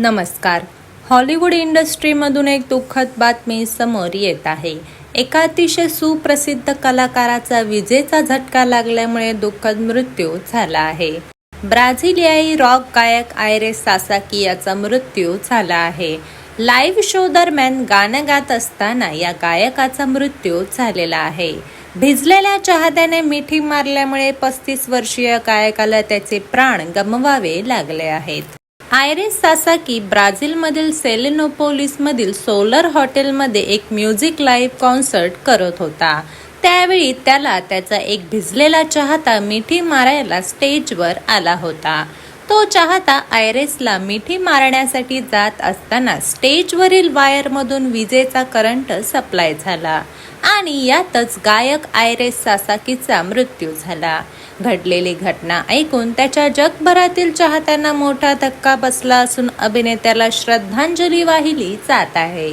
नमस्कार. हॉलिवूड इंडस्ट्रीमधून एक दुःखद बातमी समोर येत आहे. एका अतिशय सुप्रसिद्ध कलाकाराचा विजेचा झटका लागल्यामुळे दुःखद मृत्यू झाला आहे. ब्राझिलियाई रॉक गायक आयरेस सासाकी याचा मृत्यू झाला आहे. लाईव्ह शो दरम्यान गाणं गात असताना या गायकाचा मृत्यू झालेला आहे. भिजलेल्या चाहत्याने मिठी मारल्यामुळे पस्तीस वर्षीय गायकाला त्याचे प्राण गमवावे लागले आहेत. आयरिस सासाकी ब्राझीलमधील सेलेनोपोलिसमधील सोलर हॉटेलमध्ये एक म्युझिक लाईव्ह कॉन्सर्ट करत होता. त्यावेळी त्याला त्याचा एक भिजलेला चाहता मिठी मारायला स्टेजवर आला होता. तो चाहता आयरेसला मिठी मारण्यासाठी जात असताना स्टेजवरील वायरमधून विजेचा करंट सप्लाय झाला आणि यातच गायक आयरेस सासाकीचा मृत्यू झाला. घडलेली घटना ऐकून त्याच्या जगभरातील चाहत्यांना मोठा धक्का बसला असून अभिनेत्याला श्रद्धांजली वाहिली जात आहे.